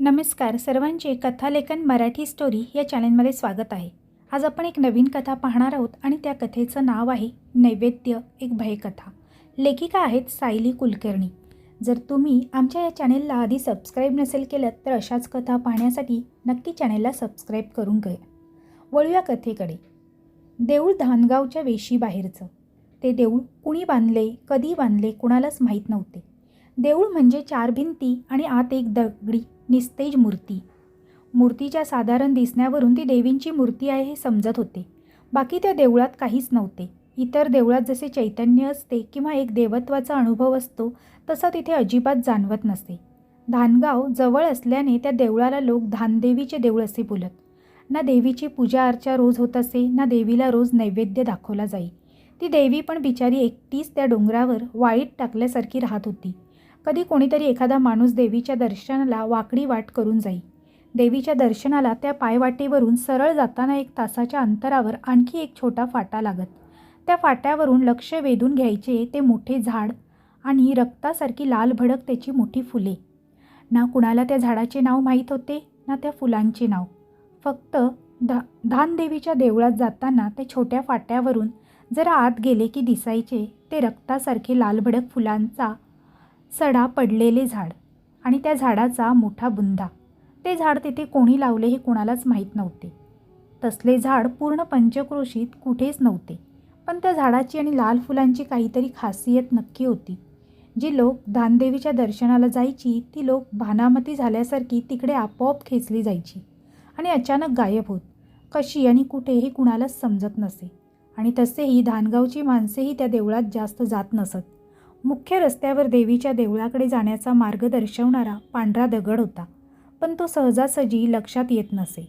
नमस्कार सर्वांचे कथालेखन मराठी स्टोरी या चॅनलमध्ये स्वागत आहे. आज आपण एक नवीन कथा पाहणार आहोत आणि त्या कथेचं नाव आहे नैवेद्य एक भयकथा. लेखिका आहेत सायली कुलकर्णी. जर तुम्ही आमच्या या चॅनेलला आधी सबस्क्राईब नसेल केलं तर अशाच कथा पाहण्यासाठी नक्की चॅनेलला सबस्क्राईब करून घ्या. वळूया कथेकडे. देऊळ धानगावच्या वेशीबाहेरचं. ते देऊळ कुणी बांधले कधी बांधले कुणालाच माहीत नव्हते. देऊळ म्हणजे चार भिंती आणि आत एक दगडी निस्तेज मूर्ती. मूर्तीच्या साधारण दिसण्यावरून ती देवींची मूर्ती आहे हे समजत होते. बाकी त्या देवळात काहीच नव्हते. इतर देवळात जसे चैतन्य असते किंवा एक देवत्वाचा अनुभव असतो तसा तिथे अजिबात जाणवत नसे. धानगाव जवळ असल्याने त्या देवळाला लोक धानदेवीचे देऊळ असे बोलत. ना देवीची पूजा अर्चा रोज होत असे ना देवीला रोज नैवेद्य दाखवला जाई. ती देवी पण बिचारी एकटीच त्या डोंगरावर वाईट टाकल्यासारखी राहत होती. कधी कोणीतरी एखादा माणूस देवीच्या दर्शनाला वाकडी वाट करून जाई. देवीच्या दर्शनाला त्या पायवाटेवरून सरळ जाताना एक तासाच्या अंतरावर आणखी एक छोटा फाटा लागत. त्या फाट्यावरून लक्ष वेधून घ्यायचे ते मोठे झाड आणि रक्तासारखी लाल भडक त्याची मोठी फुले. ना कुणाला त्या झाडाचे नाव माहीत होते ना त्या फुलांचे नाव. फक्त धा धानदेवीच्या देवळात जाताना त्या छोट्या फाट्यावरून जरा आत गेले की दिसायचे ते रक्तासारखे लालभडक फुलांचा सडा पडलेले झाड आणि त्या झाडाचा मोठा बुंदा. ते झाड तिथे कोणी लावले हे कोणालाच माहीत नव्हते. तसले झाड पूर्ण पंचक्रोशीत कुठेच नव्हते. पण त्या झाडाची आणि लाल फुलांची काहीतरी खासियत नक्की होती. जी लोक धानदेवीच्या दर्शनाला जायची ती लोक भानामती झाल्यासारखी तिकडे आपोआप खेचली जायची आणि अचानक गायब होत. कशी आणि कुठे हे कुणालाच समजत नसे आणि तसेही धानगावची माणसेही त्या देवळात जास्त जात नसत. मुख्य रस्त्यावर देवीच्या देवळाकडे जाण्याचा मार्ग दर्शवणारा पांढरा दगड होता पण तो सहजासहजी लक्षात येत नसे.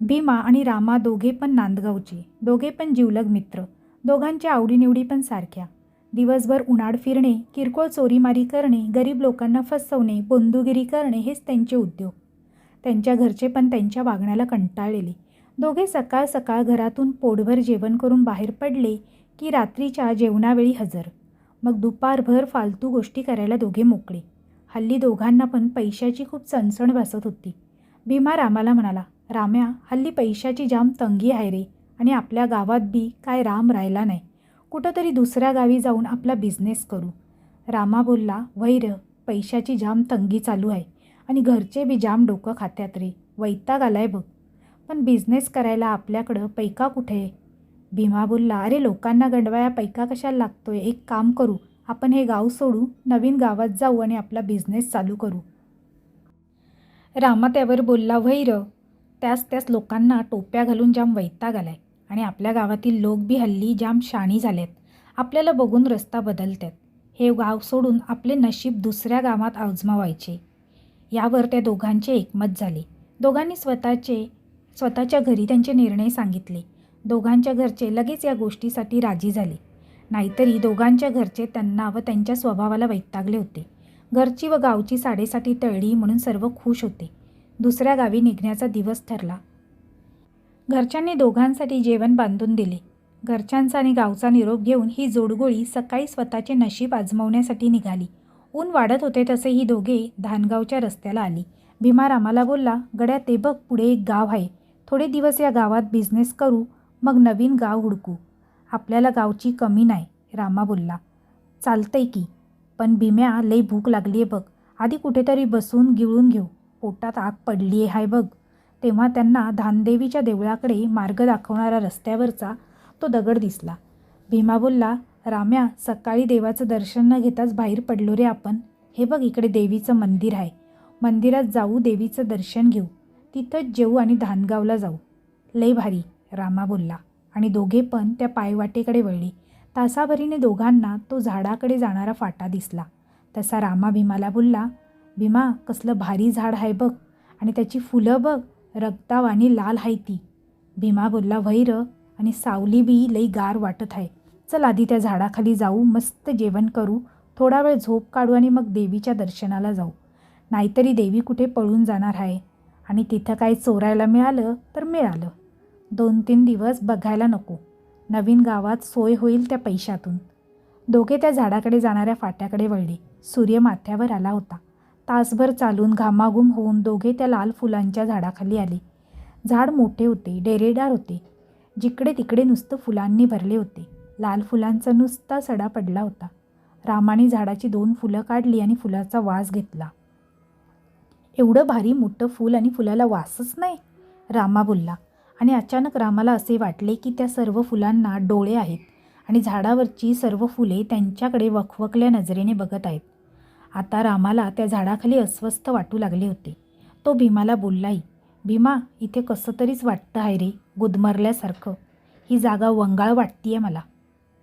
भीमा आणि रामा दोघे पण नांदगावचे दोघे पण जिवलग मित्र दोघांच्या आवडीनिवडी पण सारख्या. दिवसभर उन्हाड फिरणे किरकोळ चोरीमारी करणे गरीब लोकांना फसवणे बोंदुगिरी करणे हेच त्यांचे उद्योग. त्यांच्या घरचे पण त्यांच्या वागण्याला कंटाळलेले. दोघे सकाळ सकाळ घरातून पोटभर जेवण करून बाहेर पडले की रात्रीच्या जेवणावेळी हजर. मग दुपारभर फालतू गोष्टी करायला दोघे मोकळे. हल्ली दोघांना पण पैशाची खूप चणचण बसत होती. भीमा रामाला म्हणाला राम्या हल्ली पैशाची जाम तंगी आहे रे आणि आपल्या गावात बी काय राम राहिला नाही. कुठंतरी दुसऱ्या गावी जाऊन आपला बिझनेस करू. रामा बोलला वैर पैशाची जाम तंगी चालू आहे आणि घरचे बी जाम डोकं खात्यात रे. वैताग आलाय बघ. पण बिझनेस करायला आपल्याकडं पैका कुठे? आहे भीमा बोलला अरे लोकांना गंडवाया पैका कशाला लागतोय? एक काम करू आपण हे गाव सोडू नवीन गावात जाऊ आणि आपला बिझनेस चालू करू. रामा त्यावर बोलला वैर त्याच त्याच लोकांना टोप्या घालून जाम वैताग आलाय आणि आपल्या गावातील लोक बी हल्ली जाम शाणी झालेत. आपल्याला बघून रस्ता बदलतात हे गाव सोडून आपले नशीब दुसऱ्या गावात आजमावायचे. यावर त्या दोघांचे एकमत झाले. दोघांनी स्वतःचे स्वतःच्या घरी त्यांचे निर्णय सांगितले. दोघांच्या घरचे लगेच या गोष्टीसाठी राजी झाले. नाहीतरी दोघांच्या घरचे त्यांना व त्यांच्या स्वभावाला वैतागले होते. घरची व गावची साडेसाठी तळली म्हणून सर्व खुश होते. दुसऱ्या गावी निघण्याचा दिवस ठरला. घरच्यांनी दोघांसाठी जेवण बांधून दिले. घरच्यांचा आणि गावचा निरोप घेऊन ही जोडगोळी सकाळी स्वतःचे नशीब आजमावण्यासाठी निघाली. ऊन वाढत होते तसे ही दोघे धानगावच्या रस्त्याला आली. भीमा रामाला बोलला गड्या ते बघ पुढे एक गाव आहे. थोडे दिवस या गावात बिझनेस करू मग नवीन गाव हुडकू. आपल्याला गावची कमी नाही रामा बोलला. चालतंय की पण भीम्या लई भूक लागली आहे बघ. आधी कुठेतरी बसून गिळून घेऊ. पोटात आग पडली आहे हाय बघ. तेव्हा त्यांना धानदेवीच्या देवळाकडे मार्ग दाखवणारा रस्त्यावरचा तो दगड दिसला. भीमा बोलला राम्या सकाळी देवाचं दर्शन न घेताच बाहेर पडलो रे आपण. हे बघ इकडे देवीचं मंदिर आहे. मंदिरात जाऊ देवीचं दर्शन घेऊ. तिथंच जेऊ आणि धानगावला जाऊ. लई भारी. रामा बोलला. आणि दोघे पण त्या पायवाटेकडे वळली. तासाभरीने दोघांना तो झाडाकडे जाणारा फाटा दिसला. तसा रामा भीमाला बोलला भीमा कसलं भारी झाड आहे बघ आणि त्याची फुलं बघ रक्ताव आणि लाल आहे ती. भीमा बोलला वैर आणि सावली बी लई गार वाटत आहे चल आधी त्या झाडाखाली जाऊ मस्त जेवण करू. थोडा वेळ झोप काढू आणि मग देवीच्या दर्शनाला जाऊ. नाहीतरी देवी कुठे पळून जाणार आहे आणि तिथं काही चोरायला मिळालं तर मिळालं. दोन तीन दिवस बघायला नको. नवीन गावात सोय होईल त्या पैशातून. दोघे त्या झाडाकडे जाणाऱ्या फाट्याकडे वळले. सूर्य माथ्यावर आला होता. तासभर चालून घामाघूम होऊन दोघे त्या लाल फुलांच्या झाडाखाली आले. झाड मोठे होते डेरेदार होते. जिकडे तिकडे नुसतं फुलांनी भरले होते. लाल फुलांचा नुसता सडा पडला होता. रामाने झाडाची दोन फुलं काढली आणि फुलाचा वास घेतला. एवढं भारी मोठं फूल आणि फुलाला वासच नाही रामा बोलला. आणि अचानक रामाला असे वाटले की त्या सर्व फुलांना डोळे आहेत आणि झाडावरची सर्व फुले त्यांच्याकडे वखवकल्या नजरेने बघत आहेत. आता रामाला त्या झाडाखाली अस्वस्थ वाटू लागले होते. तो भीमाला बोललाही भीमा इथे कसं तरीच वाटतं आहे रे गुदमरल्यासारखं. ही जागा वंगाळ वाटतीये मला.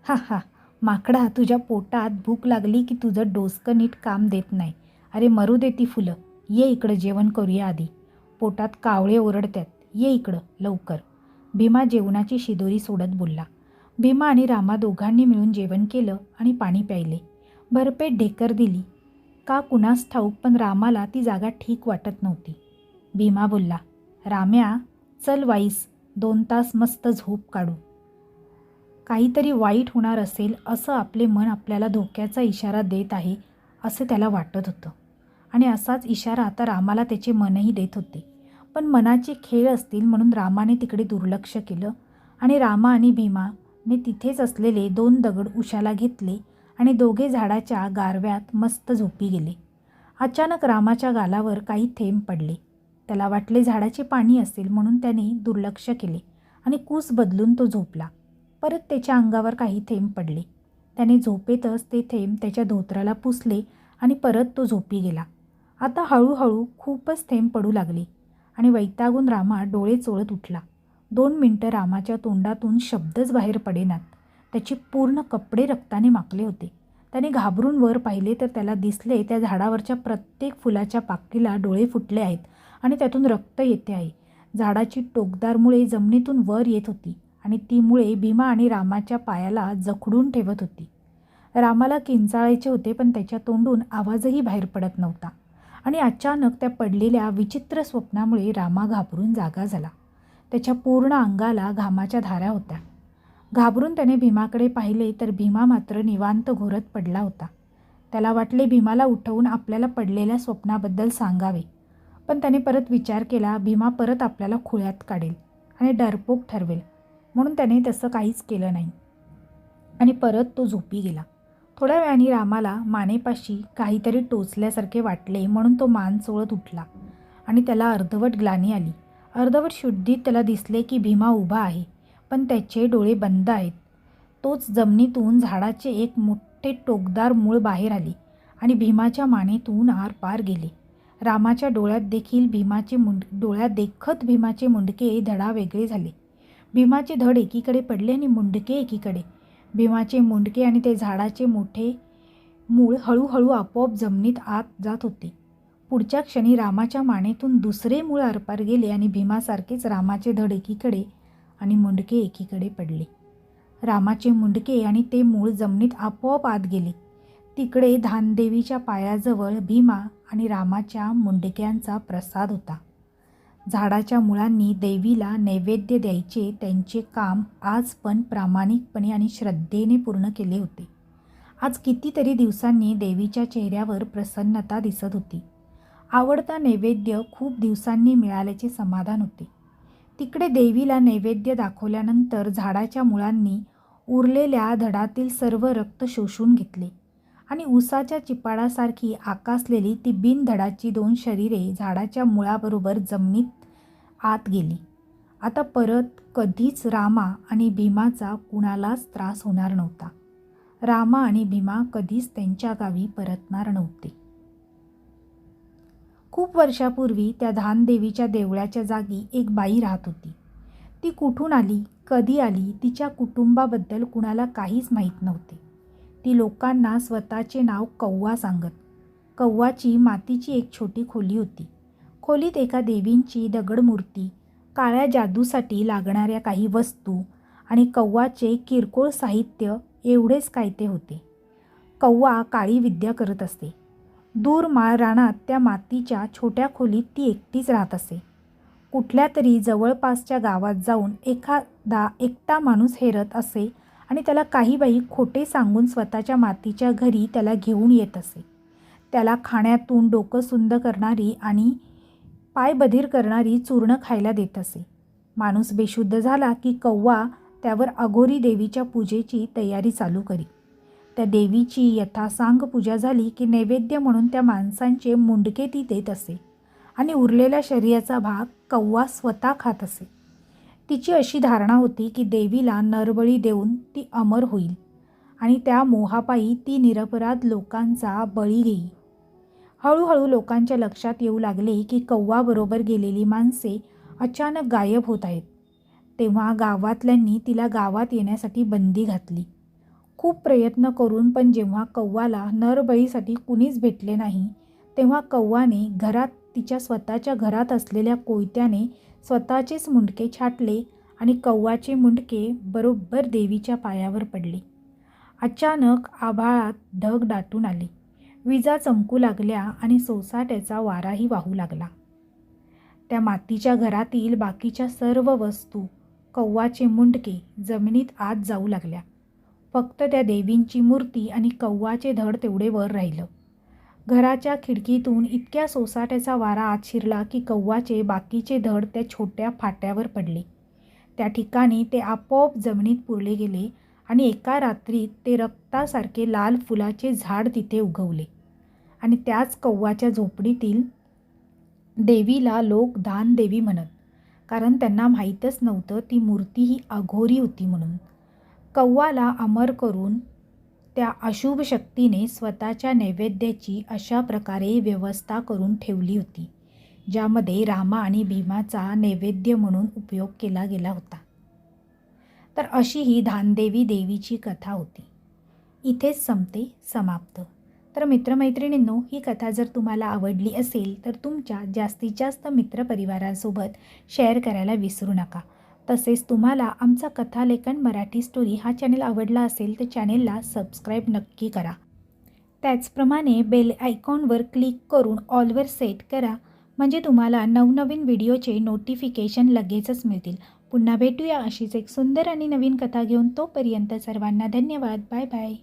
हा हा. माकडा तुझ्या पोटात भूक लागली की तुझं डोसकं नीट काम देत नाही. अरे मरू दे ती फुलं. ये इकडं जेवण करूया आधी. पोटात कावळे ओरडतात ये इकडं लवकर. भीमा जेवणाची शिदोरी सोडत बोलला. भीमा आणि रामा दोघांनी मिळून जेवण केलं आणि पाणी प्यायले. भरपेट ढेकर दिली. का कुणास ठाऊक पण रामाला ती जागा ठीक वाटत नव्हती. भीमा बोलला राम्या चल वाईस दोन तास मस्त झोप काढू. काहीतरी वाईट होणार असेल असं आपले मन आपल्याला धोक्याचा इशारा देत आहे असं त्याला वाटत होतं. आणि असाच इशारा आता रामाला त्याचे मनही देत होते. पण मनाचे खेळ असतील म्हणून रामाने तिकडे दुर्लक्ष केलं आणि रामा आणि भीमाने तिथेच असलेले दोन दगड उशाला घेतले आणि दोघे झाडाच्या गारव्यात मस्त झोपी गेले. अचानक रामाच्या गालावर काही थेंब पडले. त्याला वाटले झाडाचे पाणी असेल म्हणून त्याने दुर्लक्ष केले आणि कूस बदलून तो झोपला. परत त्याच्या अंगावर काही थेंब पडले. त्याने झोपेतच ते थेंब त्याच्या धोत्राला पुसले आणि परत तो झोपी गेला. आता हळूहळू खूपच थेंब पडू लागले. आणि वैतागून रामा डोळे चोळत उठला. दोन मिनटं रामाच्या तोंडातून शब्दच बाहेर पडेनात. त्याचे पूर्ण कपडे रक्ताने माकले होते. त्याने घाबरून वर पाहिले तर त्याला दिसले त्या झाडावरच्या प्रत्येक फुलाच्या पाकीला डोळे फुटले आहेत आणि त्यातून रक्त येते आहे. झाडाची टोकदार मुळे जमिनीतून वर येत होती आणि ती मुळे भीमा आणि रामाच्या पायाला जखडून ठेवत होती. रामाला किंचाळायचे होते पण त्याच्या तोंडून आवाजही बाहेर पडत नव्हता. आणि अचानक त्या पडलेल्या विचित्र स्वप्नामुळे रामा घाबरून जागा झाला. त्याच्या पूर्ण अंगाला घामाच्या धारा होत्या. घाबरून त्याने भीमाकडे पाहिले तर भीमा मात्र निवांत घोरत पडला होता. त्याला वाटले भीमाला उठवून आपल्याला पडलेल्या स्वप्नाबद्दल सांगावे. पण त्याने परत विचार केला भीमा परत आपल्याला खुळ्यात काढेल आणि डरपोक ठरवेल. म्हणून त्याने तसं काहीच केलं नाही. आणि परत तो झोपी गेला. थोड्या वेळाने रामाला मानेपाशी काहीतरी टोचल्यासारखे वाटले म्हणून तो मान चोळत उठला आणि त्याला अर्धवट ग्लानी आली. अर्धवट शुद्धीत त्याला दिसले की भीमा उभा आहे पण त्याचे डोळे बंद आहेत. तोच जमिनीतून झाडाचे एक मोठे टोकदार मूळ बाहेर आले आणि भीमाच्या मानेतून आरपार गेले. रामाच्या डोळ्यात देखील भीमाचे मुंड डोळ्यात देखत भीमाचे मुंडके धडा वेगळे झाले. भीमाचे धड एकीकडे पडले आणि मुंडके एकीकडे. भीमाचे मुंडके आणि ते झाडाचे मोठे मूळ हळूहळू आपोआप जमिनीत आत जात होते. पुढच्या क्षणी रामाच्या मानेतून दुसरे मूळ आरपार गेले आणि भीमासारखेच रामाचे धड एकीकडे आणि मुंडके एकीकडे पडले. रामाचे मुंडके आणि ते मूळ जमिनीत आपोआप आत गेले. तिकडे धानदेवीच्या पायाजवळ भीमा आणि रामाच्या मुंडक्यांचा प्रसाद होता. झाडाच्या मुळांनी देवीला नैवेद्य द्यायचे त्यांचे काम आज पण प्रामाणिकपणे आणि श्रद्धेने पूर्ण केले होते. आज कितीतरी दिवसांनी देवीच्या चेहऱ्यावर प्रसन्नता दिसत होती. आवडता नैवेद्य खूप दिवसांनी मिळाल्याचे समाधान होते. तिकडे देवीला नैवेद्य दाखवल्यानंतर झाडाच्या मुळांनी उरलेल्या धडातील सर्व रक्त शोषून घेतले. आणि उसाच्या चिपाडासारखी आकासलेली ती बिनधडाची दोन शरीरे झाडाच्या मुळाबरोबर जमिनीत आत गेली. आता परत कधीच रामा आणि भीमाचा कुणालाच त्रास होणार नव्हता. रामा आणि भीमा कधीच त्यांच्या गावी परतणार नव्हते. खूप वर्षापूर्वी त्या धानदेवीच्या देवळाच्या जागी एक बाई राहत होती. ती कुठून आली कधी आली तिच्या कुटुंबाबद्दल कुणाला काहीच माहीत नव्हते. ती लोकांना स्वतःचे नाव कौवा सांगत. कौवाची मातीची एक छोटी खोली होती. खोलीत एका देवींची दगडमूर्ती काळ्या जादूसाठी लागणाऱ्या काही वस्तू आणि कौवाचे किरकोळ साहित्य एवढेच काय ते होते. कौवा काळी विद्या करत असते. दूर माळ रानात त्या मातीच्या छोट्या खोलीत ती एकटीच राहत असे. कुठल्या तरी जवळपासच्या गावात जाऊन एखादा एकटा माणूस हेरत असे आणि त्याला काही बाई खोटे सांगून स्वतःच्या मातीच्या घरी त्याला घेऊन येत असे. त्याला खाण्यातून डोकं सुंद करणारी आणि पाय बधीर करणारी चूर्ण खायला देत असे. माणूस बेशुद्ध झाला की कौवा त्यावर अघोरी देवीच्या पूजेची तयारी चालू करी. त्या देवीची यथासांग पूजा झाली की नैवेद्य म्हणून त्या माणसांचे मुंडके ती देत असे. आणि उरलेल्या शरीराचा भाग कौवा स्वतः खात असे. तिची अशी धारणा होती की देवीला नरबळी देऊन ती अमर होईल आणि त्या मोहापायी ती निरपराध लोकांचा बळी घेई हळूहळू लोकांच्या लक्षात येऊ लागले की कौवाबरोबर गेलेली माणसे अचानक गायब होत आहेत. तेव्हा गावातल्यांनी तिला गावात येण्यासाठी बंदी घातली. खूप प्रयत्न करून पण जेव्हा कौवाला नरबळीसाठी कुणीच भेटले नाही तेव्हा कौवाने घरात तिच्या स्वतःच्या घरात असलेल्या कोयत्याने स्वतःचेच मुंडके छाटले आणि कौवाचे मुंडके बरोबर देवीच्या पायावर पडले. अचानक आभाळात ढग दाटून आले. विजा चमकू लागल्या आणि सोसाट्याचा वाराही वाहू लागला. त्या मातीच्या घरातील बाकीच्या सर्व वस्तू कौवाचे मुंडके जमिनीत आत जाऊ लागल्या. फक्त त्या देवींची मूर्ती आणि कव्वाचे धड तेवढे वर राहिलं. घराच्या खिडकीतून इतक्या सोसाट्याचा वारा आत शिरला की कव्वाचे बाकीचे धड त्या छोट्या फाट्यावर पडले. त्या ठिकाणी ते आपोआप जमिनीत पुरले गेले आणि एका रात्रीत ते रक्तासारखे लाल फुलाचे झाड तिथे उगवले. आणि त्याच कव्वाच्या झोपडीतील देवीला लोक दान देवी म्हणत कारण त्यांना माहीतच नव्हतं ती मूर्ती ही अघोरी होती म्हणून. कव्वाला अमर करून त्या अशुभ शक्तीने स्वतःच्या नैवेद्याची अशा प्रकारे व्यवस्था करून ठेवली होती ज्यामध्ये रामा आणि भीमाचा नैवेद्य म्हणून उपयोग केला गेला होता. तर अशी ही धानदेवी देवीची कथा होती. इथेच संपते समाप्त. तर मित्रमैत्रिणींनो ही कथा जर तुम्हाला आवडली असेल तर तुमच्या जास्तीत जास्त मित्रपरिवारांसोबत शेअर करायला विसरू नका. तसेच तुम्हाला आमचा कथालेखन मराठी स्टोरी हा चॅनेल आवडला असेल तर चॅनेलला सबस्क्राईब नक्की करा. त्याचप्रमाणे बेल आयकॉनवर क्लिक करून ऑलवर सेट करा. म्हणजे तुम्हाला नवनवीन व्हिडिओचे नोटिफिकेशन लगेचच मिळतील. पुन्हा भेटूया अशीच एक सुंदर आणि नवीन कथा घेऊन तोपर्यंत सर्वांना धन्यवाद. Bye bye